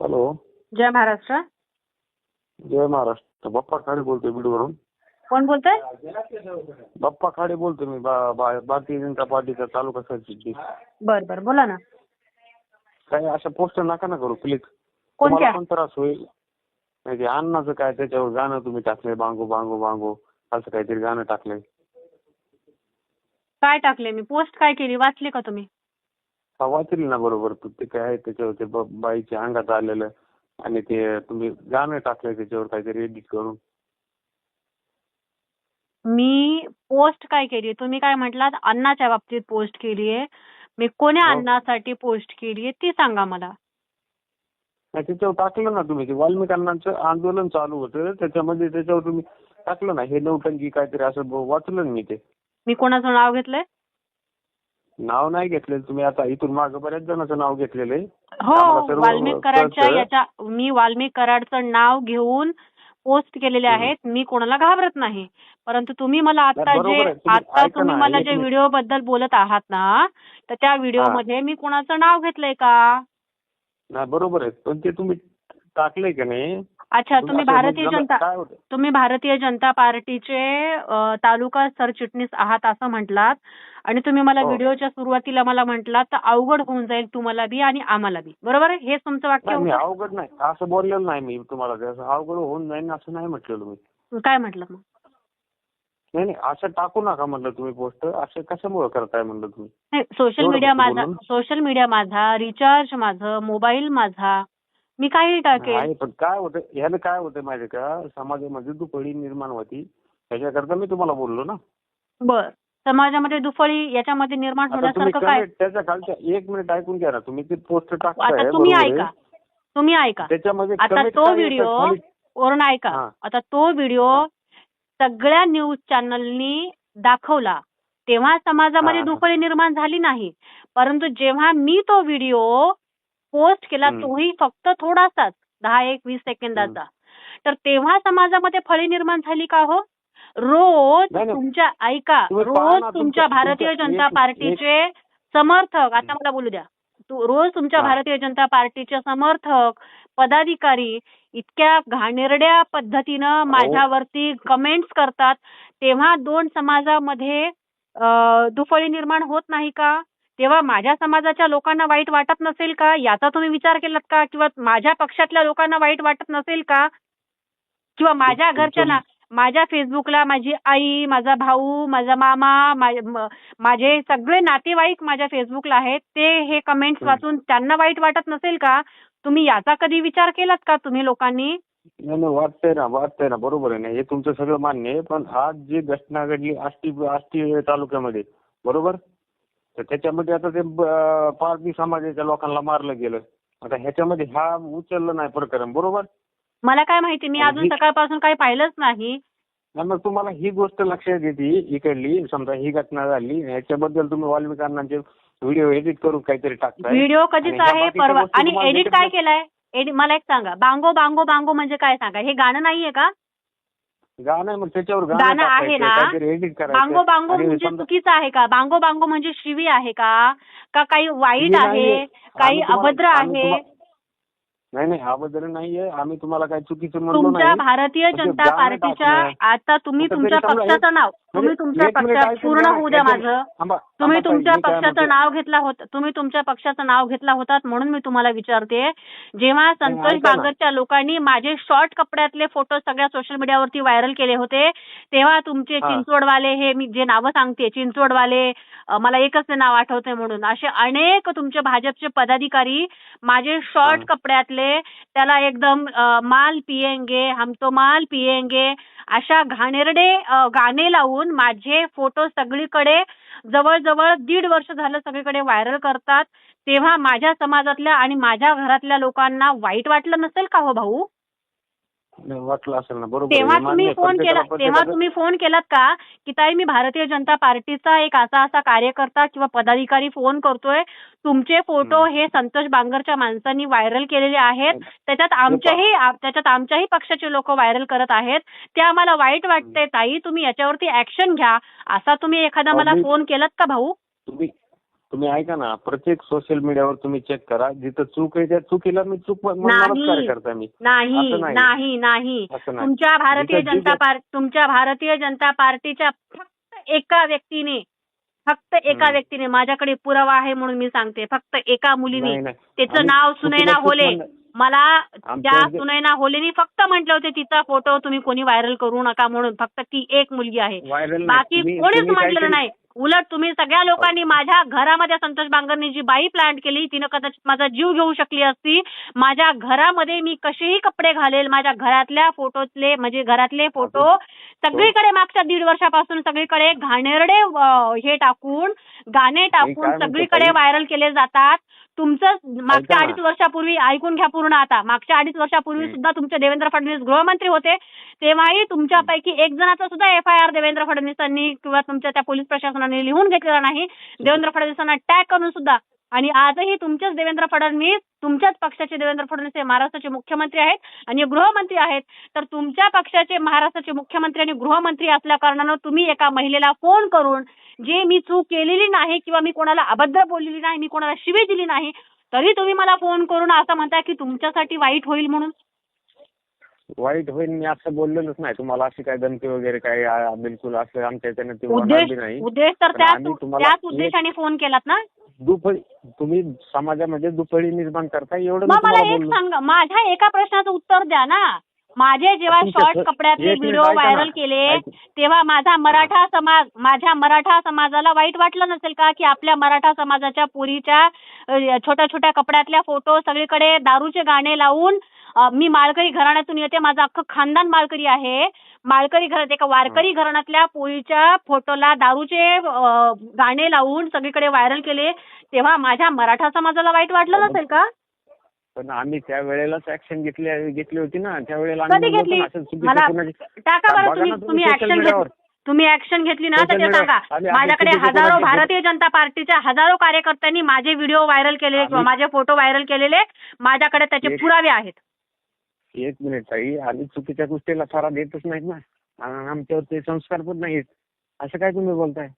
Hello. जय महाराष्ट्र. जय महाराष्ट्र. बाप्पा खाडे बोलतोय बीडवरून. कोण बोलतोय? बाप्पा खाडे बोलतोय मी बा- बा- भारतीय जनता पार्टीचा तालुका सरचिटणीस बर बर बोला ना. काही अशा पोस्टर नका ना करू प्लीज कोणत्या? पण त्रास होईल. नाही ते अन्नाचं काय त्याच्यावर गाणं तुम्ही टाकलंय बांगो बांगो बांगो असं काहीतरी गाणं टाकलंय. काय टाकले मी? पोस्ट काय केली? वाचली का तुम्ही? वाचली ना बरोबर? तू ते काय आहे त्याच्यावर ते ब- बाईच्या अंगात आलेलं आणि ते तुम्ही गाणं टाकलंय त्याच्यावर काहीतरी एडिट करून. मी पोस्ट काय केली तुम्ही काय म्हटलात अन्नाच्या बाबतीत पोस्ट केली आहे मी कोण्या हो. अन्नासाठी पोस्ट केली आहे ती सांगा मला. नाही त्याच्यावर टाकलं ना तुम्ही. ते वाल्मिकांनाचं आंदोलन चालू होतं. त्याच्यामध्ये त्याच्यावर तुम्ही टाकलं ना हे नौटंकी काहीतरी असं ब- वाचलं ना मी ते. मी कोणाचं नाव घेतलंय? नाव नाही घेतलेलं तुम्ही आता इथून मागं बऱ्याच जणांचं नाव घेतलेलं आहे हो सर्व वाल्मिक कराडच्या कळतं. याच्या मी वाल्मिक कराडचं नाव घेऊन पोस्ट केलेले. आहेत मी कोणाला घाबरत नाही परंतु तुम्ही मला आता नाही, बरोबर जे आहे. तुम्ही आता ऐका तुम्ही ना, मला एक जे मिनिट. व्हिडिओ बद्दल बोलत आहात ना तर त्या व्हिडिओमध्ये मी कोणाचं नाव घेतलंय का नाही बरोबर आहे पण ते तुम्ही टाकलंय का नाही अच्छा तुम्ही भारतीय जनता तुम्ही भारतीय जनता पार्टीचे तालुका सरचिटणीस आहात असं म्हटलात आणि तुम्ही मला हो. व्हिडिओच्या सुरुवातीला मला म्हटलात तर अवघड होऊन जाईल तुम्हाला बी आणि आम्हाला बी. बरोबर आहे? हेच तुमचं वाक्य नाही मी होतं? अवघड नाही. असं बोललेलं नाही मी तुम्हाला. ते असं अवघड होऊन जाईन असं नाही म्हटलेलं मी. काय म्हटलं मग? नाही नाही. असं टाकू नका म्हणलं तुम्ही पोस्ट. असं कशामुळे करताय म्हणलं तुम्ही? नाही सोशल एवढं मीडिया माझा? सोशल मीडिया माझा रिचार्ज माझं मोबाईल माझा मी काही टाकेल. आहे पण काय होतं ह्यानं काय होतं माहिती का? समाजामध्ये दुपडी निर्माण होती. त्याच्याकरता मी तुम्हाला बोललो ना. बर. समाजामध्ये दुफळी याच्यामध्ये निर्माण आता तुम्ही होण्यासारखं काय? comment त्याच्या खालच्या एक मिनिट ऐकून घ्या ना. तुम्ही ते पोस्ट आता टाकताय तुम्ही बरोबर ऐका. तुम्ही ऐका. त्याच्यामध्ये आता comment तो काय येतं व्हिडिओ खाली? वरून ऐका. हा. आता तो व्हिडिओ हा. सगळ्या न्यूज चॅनलनी दाखवला. तेव्हा समाजामध्ये हा. दुफळी निर्माण झाली नाही. परंतु जेव्हा मी तो व्हिडिओ पोस्ट केला. तोही फक्त थोडासाच दहा एक वीस सेकंदाचा. तर तेव्हा समाजामध्ये फळी निर्माण झाली का हो? रोज. तुमच्या ऐका रोज तुमच्या भारतीय जनता पार्टीचे समर्थक आता मला बोलू द्या. तू रोज तुमच्या. भारतीय जनता पार्टीचे समर्थक पदाधिकारी इतक्या घाणेरड्या पद्धतीनं माझ्यावरती कमेंट्स करतात तेव्हा दोन समाजामध्ये दुफळी निर्माण होत नाही का? तेव्हा माझ्या समाजाच्या लोकांना वाईट वाटत नसेल का? याचा तुम्ही विचार केलात का? किंवा माझ्या पक्षातल्या लोकांना वाईट वाटत नसेल का? किंवा माझ्या घरच्यांना माझ्या फेसबुकला माझी आई माझा भाऊ माझा मामा माझे सगळे नातेवाईक माझ्या फेसबुकला आहेत. ते हे कमेंट्स. वाचून त्यांना वाईट वाटत नसेल का? तुम्ही याचा कधी विचार केलात का तुम्ही लोकांनी? नाही नाही वाटतंय ना वाटतंय ना बरोबर आहे ना. हे तुमचं सगळं मान्य आहे पण आज जी घटना घडली आष्टी आष्टी तालुक्यामध्ये बरोबर? तर त्याच्यामध्ये आता ते पारधी समाजाच्या लोकांना मारलं गेलं. आता ह्याच्यामध्ये हा उचललं नाही प्रकरण बरोबर? मला काय माहिती मी अजून सकाळपासून काही पाहिलंच नाही. मग तुम्हाला ही गोष्ट लक्षात येते इकडली समजा ही घटना झाली ह्याच्याबद्दल तुम्ही वाल्मिकांनाचे व्हिडिओ एडिट करून काहीतरी टाकताय. व्हिडिओ कधीच आहे परवा आणि एडिट काय केलाय? मला एक सांगा बांगो बांगो बांगो म्हणजे काय सांगा? हे गाणं नाहीये का? गाणं आहे, मग त्याच्यावर गाणं आहे ना? एडिट बांगो बांगो म्हणजे चुकीचं आहे का? बांगो बांगो म्हणजे शिवी आहे का? का काही वाईट आहे. काही अभद्र आहे? नाही नाही अभद्र नाहीये आम्ही तुम्हाला काही चुकीचं म्हणलो तुमच्या भारतीय ते जनता पार्टीच्या आता तुम्ही तुमच्या पक्षाचं नाव तुम्ही म्हणजे तुमच्या एक मिनिट पक्षात पूर्ण. होऊ द्या माझं तुम्ही तुमच्या काय पक्षाचं म्हणतो. नाव घेतला होता तुम्ही तुमच्या पक्षाचं नाव घेतला होतात म्हणून मी तुम्हाला विचारते जेव्हा संतोष. बांगरच्या लोकांनी माझे शॉर्ट कपड्यातले फोटो सगळ्या सोशल मीडियावरती व्हायरल केले होते तेव्हा तुमचे. चिंचवडवाले हे मी जे नावं सांगते चिंचवडवाले मला एकच नाव आठवते म्हणून असे अनेक तुमचे भाजपचे पदाधिकारी माझे शॉर्ट हा. कपड्यातले त्याला एकदम माल पिएंगे हम तो माल पिएंगे अशा घाणेरडे गाणे लावून माझे फोटो सगळीकडे जवळजवळ दीड वर्ष झालं सगळीकडे व्हायरल करतात. तेव्हा माझ्या समाजातल्या आणि माझ्या घरातल्या लोकांना वाईट वाटलं नसेल का हो भाऊ? वाटलं असेल ना. बरोबर तेव्हा तुम्ही. फोन केला तेव्हा तुम्ही फोन केलात का? की ताई मी भारतीय जनता पार्टीचा एक असा असा कार्यकर्ता किंवा पदाधिकारी फोन करतोय. तुमचे फोटो. हे संतोष बांगरच्या माणसांनी व्हायरल केलेले आहेत. त्याच्यात आमच्याही त्याच्यात आमच्याही पक्षाचे लोक व्हायरल करत आहेत. ते आम्हाला वाईट वाटते ताई. तुम्ही याच्यावरती ऍक्शन घ्या. असा तुम्ही एखादा मला. फोन केलात का भाऊ? तुम्ही तुम्ही ऐका ना प्रत्येक सोशल मीडियावर तुम्ही चेक करा. जिथं चूक आहे त्या चुकीला मी चूक नाही. मी. नाही असं नाही. नाही नाही. असं नाही. तुमच्या भारतीय जिथं- जनता जिथं- पार्टी तुमच्या भारतीय जनता पार्टीच्या फक्त एका व्यक्तीने फक्त एका हम्म. व्यक्तीने माझ्याकडे पुरावा आहे म्हणून मी सांगते. फक्त एका मुलीने. नाही, नाही. त्याचं आम्ही नाव चुकीला सुनैना चूक होले. म्हणलं- मला आमच्या त्या जे- सुनैना होलेनी फक्त म्हटले होते तिचा फोटो तुम्ही कोणी व्हायरल करू नका म्हणून. फक्त ती एक मुलगी आहे. व्हायरल बाकी कोणीच म्हटलेलं नाही. उलट तुम्ही सगळ्या लोकांनी माझ्या घरामध्ये संतोष बांगरनी जी बाई प्लांट केली तिनं कदाचित माझा जीव घेऊ शकली असती. माझ्या घरामध्ये मी कसेही कपडे घालेल माझ्या घरातल्या फोटोतले म्हणजे घरातले फोटो सगळीकडे मागच्या दीड वर्षापासून सगळीकडे घाणेरडे हे टाकून गाणे टाकून सगळीकडे? व्हायरल केले जातात. तुमचं मागच्या. अडीच वर्षापूर्वी ऐकून घ्या पूर्ण आता मागच्या अडीच वर्षापूर्वी. सुद्धा तुमचे देवेंद्र फडणवीस गृहमंत्री होते तेव्हाही तुमच्यापैकी एक जणाचा सुद्धा एफ आय आर देवेंद्र फडणवीसांनी किंवा तुमच्या त्या पोलीस प्रशासनाने लिहून घेतलेला नाही देवेंद्र फडणवीसांना टॅग करून सुद्धा आणि आजही तुमचेच देवेंद्र फडणवीस तुमच्याच पक्षाचे देवेंद्र फडणवीस हे महाराष्ट्राचे मुख्यमंत्री आहेत आणि गृहमंत्री आहेत. तर तुमच्या पक्षाचे महाराष्ट्राचे मुख्यमंत्री आणि गृहमंत्री असल्या कारणानं तुम्ही एका महिलेला फोन करून जे मी चूक केलेली नाही किंवा मी कोणाला अभद्र बोललेली नाही मी कोणाला शिवी दिली नाही तरी तुम्ही मला फोन करून असं म्हणताय की तुमच्यासाठी वाईट होईल म्हणून. वाईट होईल मी असं बोललेलोच नाही. तुम्हाला अशी काय धमकी वगैरे काय आ, बिलकुल असं आमच्या याच्यानं ते होणार उद्देश बी नाही. उद्देश तर पण त्याच आम्ही तुम्हाला त्याच एक- उद्देशाने फोन केलात ना? दुफळी तुम्ही समाजामध्ये दुफळी निर्माण करता एवढं मी मग मला तुम्हाला एक बोललो सांगा माझ्या एका प्रश्नाचं उत्तर द्या ना. माझे जेव्हा शॉर्ट कपड्यातले एक मिनिट व्हिडिओ ऐका ना. व्हायरल केले ऐक- तेव्हा माझा मराठा समाज माझ्या मराठा समाजाला वाईट वाटलं नसेल का की आपल्या मराठा समाजाच्या पुरीच्या छोट्या छोट्या कपड्यातल्या फोटो सगळीकडे दारूचे गाणे लावून मी माळकरी घराण्यातून येते. माझं अख्खं खानदान माळकरी आहे. माळकरी घरात एका वारकरी घराण्यातल्या पोळीच्या फोटोला दारूचे गाणे लावून सगळीकडे व्हायरल केले. तेव्हा माझ्या मराठा समाजाला वाईट वाटलं नसेल का? पण आम्ही त्या वेळेलाच ऍक्शन घेतली घेतली होती ना. त्यावेळेला कधी घेतली? मला टाका बरं तुम्ही तुम्ही ऍक्शन तुम्ही ऍक्शन घेतली ना तर ते सांगा. माझ्याकडे हजारो भारतीय जनता पार्टीच्या हजारो कार्यकर्त्यांनी माझे व्हिडिओ व्हायरल केलेले किंवा माझे फोटो व्हायरल केलेले. माझ्याकडे त्याचे पुरावे आहेत. एक मिनिट ताई. आम्ही चुकीच्या गोष्टीला थारा देतच नाहीत ना. आणि आमच्यावर ते संस्कार पण नाहीत असं काय तुम्ही बोलताय?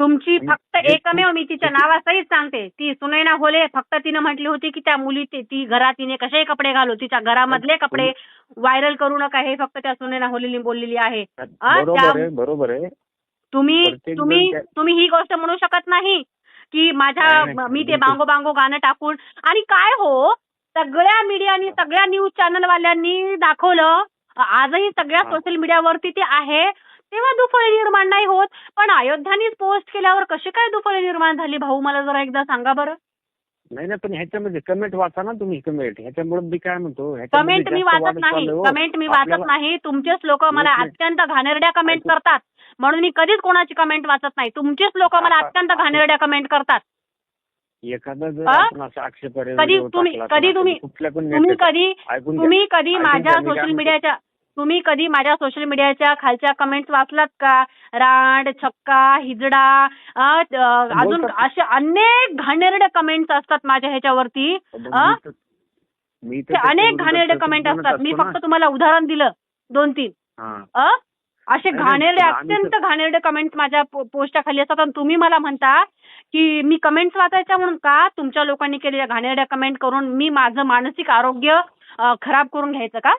तुमची आणि फक्त एकमेव मी तिच्या नावासहित सांगते. ती सुनैना होले फक्त तिनं म्हटली होती की त्या मुली ती- ती घरात तिने कसेही कपडे घालू? तिच्या घरामधले कपडे व्हायरल करू नका. हे फक्त त्या सुनैना होलेनी बोललेली आहे. आ, बरोबर त्या- आहे बरोबर आहे. तुम्ही प्रत्येक तुम्ही जण त्या- तुम्ही ही गोष्ट म्हणू शकत नाही की माझ्या नाही, नाही, मी ते बिलकुल. बांगो बांगो गाणं टाकून आणि काय हो? सगळ्या मीडियानी सगळ्या न्यूज चॅनल वाल्यांनी दाखवलं. आजही सगळ्या हा. सोशल मीडियावरती ते आहे. तेव्हा दुफळी निर्माण नाही होत. पण अयोध्यानीच पोस्ट केल्यावर कशी काय दुफळी निर्माण झाली भाऊ? मला जरा एकदा सांगा बरं. नाही ना पण ह्याच्यामध्ये कमेंट वाचा ना तुम्ही कमेंट ह्याच्यामुळे मी काय म्हणतो? कमेंट मी जास्त वाचत नाही. हो. कमेंट मी वाचत नाही. तुमचेच लोक मला. अत्यंत घाणेरड्या कमेंट करतात. म्हणून मी कधीच कोणाची कमेंट वाचत नाही. तुमचेच लोक मला अत्यंत घाणेरड्या कमेंट करतात. एखादा जर आ? आपण असं आक्षेपार्ह कधी तुम्ही टाकला कधी तुम्ही कुठल्या पण तुम्ही नेत्याचा- कधी ऐकून घ्या. तुम्ही कधी ऐकून माझ्या घ्या, मी काय सोशल म्हणतो. मीडियाच्या तुम्ही कधी माझ्या सोशल मीडियाच्या खालच्या कमेंट्स वाचलात का रांड छक्का हिजडा अ, त- अजून बोलतात. असे अनेक घाणेरडे कमेंट्स असतात माझ्या ह्याच्यावरती मग आ? मी तर- मी तर ते अनेक घाणेरडे कमेंट असतात मी असतो फक्त. तुम्हाला उदाहरण दिलं दोन तीन हा. अ असे नाही, नाही, घाणेरडे अत्यंत घाणेरडे कमेंट्स माझ्या पो- पोस्टच्या खाली असतात आणि तुम्ही मला म्हणता की मी कमेंट्स वाचायच्या म्हणून का तुमच्या लोकांनी केलेल्या घाणेरड्या कमेंट करून मी माझं मानसिक आरोग्य खराब करून घ्यायचं का?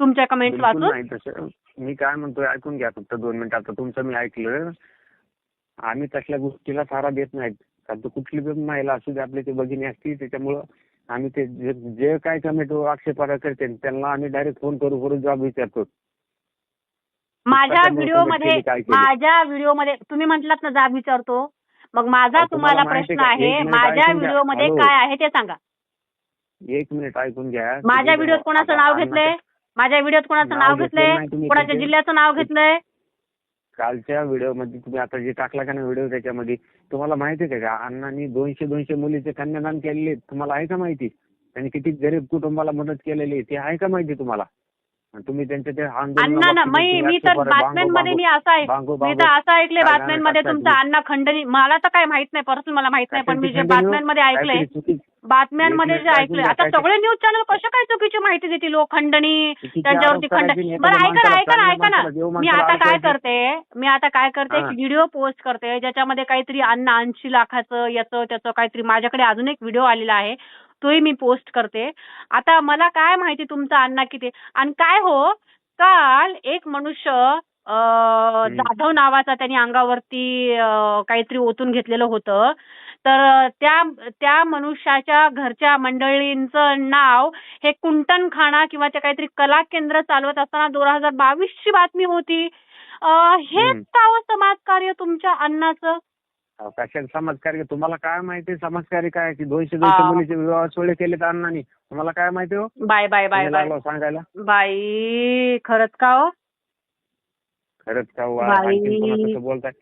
तुमच्या कमेंट्स वाचून? नाही मी काय म्हणतोय ऐकून घ्या फक्त दोन मिनिटं. आता तुमचं मी ऐकलं. आम्ही तसल्या गोष्टीला थारा देत नाहीत. कारण तो कुठली पण महिला असू दे आपली ती भगिनी असती त्याच्यामुळं आम्ही ते जे काय कमेंट आक्षेपार्ह करते त्यांना आम्ही डायरेक्ट फोन करू करू जॉब विचारतो. माझ्या व्हिडिओमध्ये केली, काय केली? माझ्या व्हिडिओमध्ये तुम्ही म्हटलात ना जाब विचारतो. मग माझा अहो, तुम्हाला तुम्हाला माहिती प्रश्न आहे मिनिट माझ्या ऐकून घ्या. व्हिडिओमध्ये हॅलो. काय आहे ते सांगा. एक मिनिट ऐकून घ्या. माझ्या तुम्ही व्हिडिओत कोणाचं आता नाव घेतलंय? माझ्या व्हिडिओत कोणाचं नाव नाव घेतलं घेतलंय? नाही तुम्ही कोणाच्या तिथे. जिल्ह्याचं नाव घेतलंय? कालच्या व्हिडिओमध्ये तुम्ही आता जे टाकला का ना व्हिडिओ त्याच्यामध्ये तुम्हाला माहिती आहे का? अण्णांनी दोनशे दोनशे मुलीचे कन्यादान केलेले तुम्हाला आहे का माहिती? त्यांनी किती गरीब कुटुंबाला मदत केलेली आहे ते आहे का माहिती तुम्हाला? तुम्ही त्यांच्या त्या अण्णा ना मी मी तर बातम्यांमध्ये मी असं बांगो- मी तर असं ऐकलंय बातम्यांमध्ये तुमचा अण्णा खंडणी. मला तर काय माहीत नाही पर्सनल मला माहीत नाही पण मी जे बातम्यांमध्ये ऐकलंय बातम्यांमध्ये जे ऐकले ऐकून आता सगळे न्यूज चॅनल कशा काय चुकीची माहिती देतील लोक? खंडणी त्यांच्यावरती आरोप खंड करायचे नाही, बरं ऐका ना ऐका ना ऐका ना. मी आता काय. करते? मी आता काय करते? एक. व्हिडिओ पोस्ट करते. ज्याच्यामध्ये काहीतरी अन्न ऐंशी लाखाचं याचं त्याचं काहीतरी माझ्याकडे अजून एक व्हिडिओ आलेला आहे. तोही मी पोस्ट करते. आता मला काय माहिती तुमचा अण्णा किती? आणि काय हो काल एक मनुष्य जाधव नावाचा त्यांनी अंगावरती काहीतरी ओतून घेतलेलं होतं. तर त्या त्या मनुष्याच्या घरच्या मंडळींचं नाव हे कुंटणखाना किंवा ते काहीतरी कला केंद्र चालवत असताना दोन हजार बावीस ची बातमी होती. हेच. का समाजकार्य तुमच्या अण्णाचं? कशाला समाजकार्य तुम्हाला काय माहिती समाजकार्य काय? की दोनशे दोनशे हा. मुलीचे विवाह सोहळे केले तर अण्णांनी. तुम्हाला काय माहिती हो? बाय बाय बाय तुम्ही बाय. लागलो सांगायला. बाई खरंच का हो? खरंच का हो? बाई. आणखीन कसं बोलताय?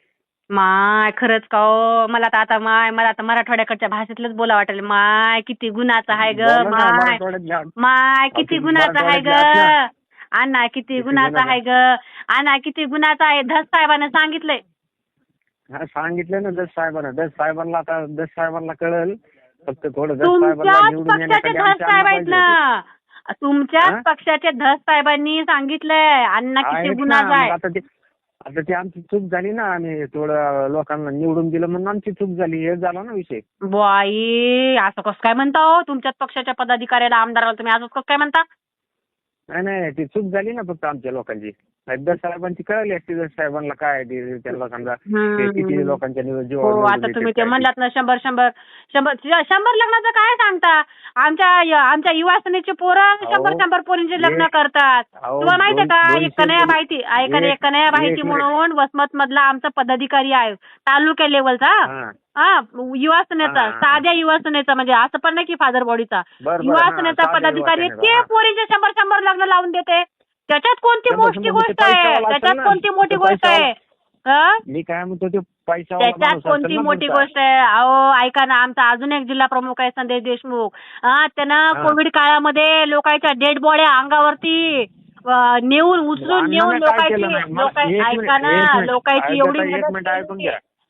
माय खरंच का हो? मला तर आता माय मला आता मराठवाड्याकडच्या भाषेतलंच बोला वाटेल. माय किती गुणाचं आहे ग बोला ना, माय. मराठवाड्यात घ्या. माय किती गुणाचं आहे ग. मराठवाड्यात अण्णा किती किती गुणाचं गुणाचं? आहे. ग. अण्णा किती गुणाचं आहे. धस साहेबानं सांगितलंय. हा सांगितलं ना दस साहेबांना. दस साहेबांना आता दस साहेबांना कळल. फक्त थोडं दस साहेबांना तुमच्याच निवडून पक्षाचे येण्यासाठी धस साहेब आहेत तुमच्याच? पक्षाचे धस साहेबांनी सांगितलंय. अण्णा किती आहेत ना, गुणाचं मग आहे आता ते आता ती आमची चूक झाली ना आम्ही थोडं लोकांना निवडून दिलं म्हणून आमची चूक झाली. हे झाला ना विषय. बाई असं कसं काय म्हणता हो? तुमच्याच पक्षाच्या पदाधिकाऱ्याला आमदाराला तुम्ही असं कसं काय म्हणता? नाही नाही ती चूक झाली ना फक्त आमच्या लोकांची. दस साहेबांची कळली असती दस साहेबांना काय ते त्यांना समजा ते किती. लोकांच्या हो आता तुम्ही ते म्हणलात ना शंभर शंभर शंभर शंभर लग्नाचं काय सांगता? आमच्या आमच्या युवा सेनेचे पोरं शंभर शंभर पोरींचे लग्न करतात. तुम्हाला माहितीये का? एक कन्हैया मुली- माहिती ऐका एक- एक माहिती. म्हणून वसमत मधला आमचा पदाधिकारी आहे तालुक्या लेवलचा. हा. युवा सेनेचा. साध्या युवा सेनेचा म्हणजे असं पण नाही की फादर बॉडीचा. युवा सेनेचा पदाधिकारी ते. पोरींचे शंभर शंभर लग्न लावून देते. त्याच्यात कोणती मोठी गोष्ट आहे त्याच्यात. कोणती मोठी गोष्ट आहे. हा? मी काय म्हणतो ते पैसा त्याच्यात कोणती मोठी गोष्ट आहे अहो ऐका ना आमचा अजून एक जिल्हा प्रमुख आहे संदेश देशमुख हा त्यानं. कोविड काळामध्ये लोकांच्या डेड बॉड्या अंगावरती नेऊन उचलून नेऊन लोकांची ऐका ना. लोकांची एवढी.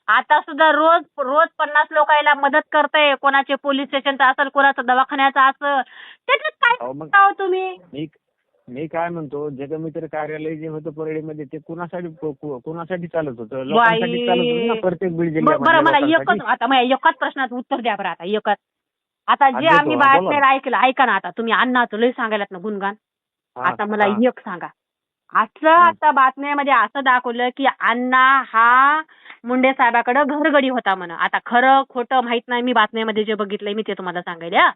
आता सुद्धा रोज रोज पन्नास लोकांना मदत करताय कोणाचे पोलीस स्टेशनचं असेल कोणाचं दवाखान्याचं असेल त्याच्यात काय हो तुम्ही मी काय म्हणतो जगमित्र कार्यालय जे होतं परळीमध्ये ते कुणासाठी कुणासाठी चालत होतं लोकांसाठी चालत होतं ना प्रत्येक बीड बरं मला लोकांसाठी. एकच आता मला एकाच प्रश्नाचं उत्तर द्या बरं आता एकच आता जे आम्ही बातम्या ऐकलं ऐका ना आता तुम्ही अण्णाचं लय सांगायलात ना गुणगान आता मला. एक सांगा असं. आता बातम्यामध्ये असं दाखवलं की अण्णा हा मुंडे साहेबाकडे घरगडी होता म्हण आता खरं खोटं माहीत नाही मी बातम्यामध्ये जे बघितलंय मी ते तुम्हाला सांगेल हा.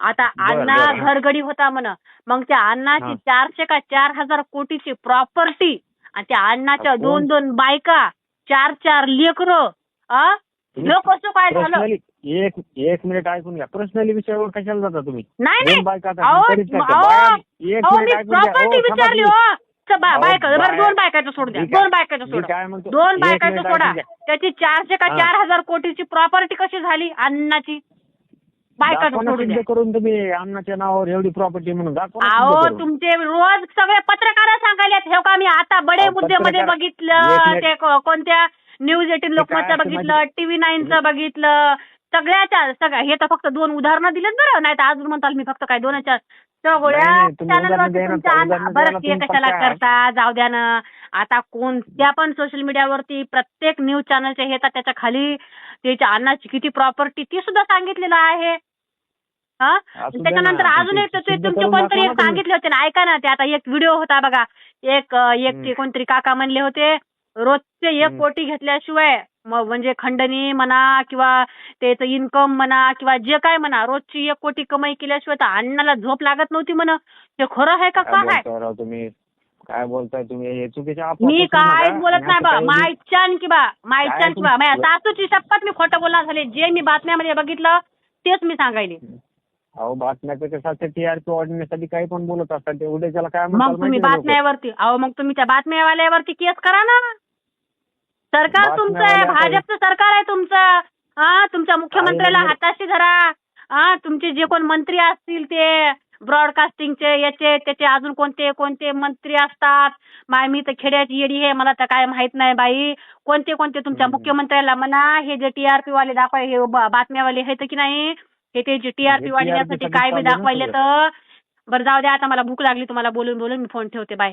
आता अण्णा बरं. घरगडी होता म्हण. मग त्या अण्णाची हा. चारशे का चार हजार कोटीची प्रॉपर्टी आणि त्या अण्णाच्या? दोन दोन बायका चार चार लेकरं आ तुम्ही कसं काय झालं? पर्सनली एक एक मिनिट ऐकून घ्या. पर्सनली विषयावर कशाला जाता तुम्ही? नाही दोन नाही. बायका आता अहो, तरीच काय ते अहो, बाया- एक अहो मी मिनिट ऐकून घ्या. प्रॉपर्टी थांबा विचारली तुम्ही. हो च- बा- अहो, बायका बरं बाया- दोन बायकाचं सोड द्या. दोन बायकाचं मी सोड काय म्हणतो? दोन एक बायकाचं मिनिट सोडा. घ्या. त्याची चारशे का हा. चार हजार कोटीची प्रॉपर्टी कशी झाली? अन्नाची बायकाचं दाखवा ना सोडू द्या सिद्ध करून तुम्ही अन्नाच्या नावावर एवढी प्रॉपर्टी म्हणून दाखवा ना अहो करून. तुमचे रोज सगळे पत्रकार सांगायलेत हे का मी आता बडे अहो, मुद्द्यामध्ये पत्रकार- बघितलं एक. ते को- कोणत्या न्यूज एटीन लोकमतचं बघितलं टीव्ही नाईनचं बघितलं सगळ्याच्या सगळ्या हे तर फक्त दोन उदाहरणं दिलेत बरं नाही तर अजून म्हणताल मी फक्त काय दोनच्या सगळ्या नाही, नाही, तुम्ही चॅनलवरती उदाहरणं द्या ना, तुमच्या उदाहरणं बरं द्यायला ते तुम्ही कशाला. करता जाऊ द्या ना आता कोणत्या पण सोशल मीडियावरती प्रत्येक न्यूज चॅनलचे हे तर त्याच्याखाली त्याच्या अन्नाची किती प्रॉपर्टी ती सुद्धा सांगितलेलं आहे हा? द्या त्याच्यानंतर अजून ते एक तर ते सिद्ध तुमचे करून कोणतरी दाखवा एक ना तुम्ही. सांगितले होते ना ऐका ना ते आता एक व्हिडिओ होता बघा. एक अं, एक हम्म. ते कोणतरी काका म्हणले होते रोजचे एक हम्म. कोटी घेतल्याशिवाय म- म्हणजे खंडणी म्हणा किंवा त्याचं इन्कम म्हणा किंवा जे काय म्हणा रोजची एक कोटी कमाई केल्याशिवाय तर अण्णाला झोप लागत नव्हती म्हण. ते खरं आहे का काय काय आहे? बोलताय राव तुम्ही? काय बोलताय तुम्ही? हे चुकीच्या अफवा मी नका. काहीच बोलत आणि नाही असं बा. काही- मायच्यान किंवा मायच्यान किंवा तुम- माझ्या सासूची शपथ मी खोटं बोलणार झाले. जे मी बातम्यामध्ये बघितलं तेच मी सांगायले. अहो बातम्याचं कसं टीआरपी वाढवण्यासाठी काही पण बोलत असतात ते उद्याच्याला काय मग म्हणतात तुम्ही माहिती आहे लोकं? बातम्यावरती अहो मग तुम्ही त्या बातम्यावाल्यावरती केस करा ना. सरकार तुमचं आहे बातम्यावाल्या भाजपचं सरकार आहे तुमचं. हा तुमच्या मुख्यमंत्र्याला हाताशी धरा. हा तुमचे जे कोण मंत्री असतील ते ब्रॉडकास्टिंगचे याचे त्याचे अजून कोणते कोणते मंत्री असतात? माय मी तर खेड्याची येडी आहे मला तर काय माहीत नाही बाई. कोणते कोणते तुमच्या हम्म. मुख्यमंत्र्याला म्हणा हे जे टीआरपी वाले दाखवाय हे ब- बातम्यावाले आहेत की नाही? हे ते टीआरपी हे वाढवण्यासाठी TRP साठी काय बी दाखवायले. तर बरं जाऊ द्या आता मला भूक लागली तुम्हाला बोलून बोलून मी फोन ठेवते बाय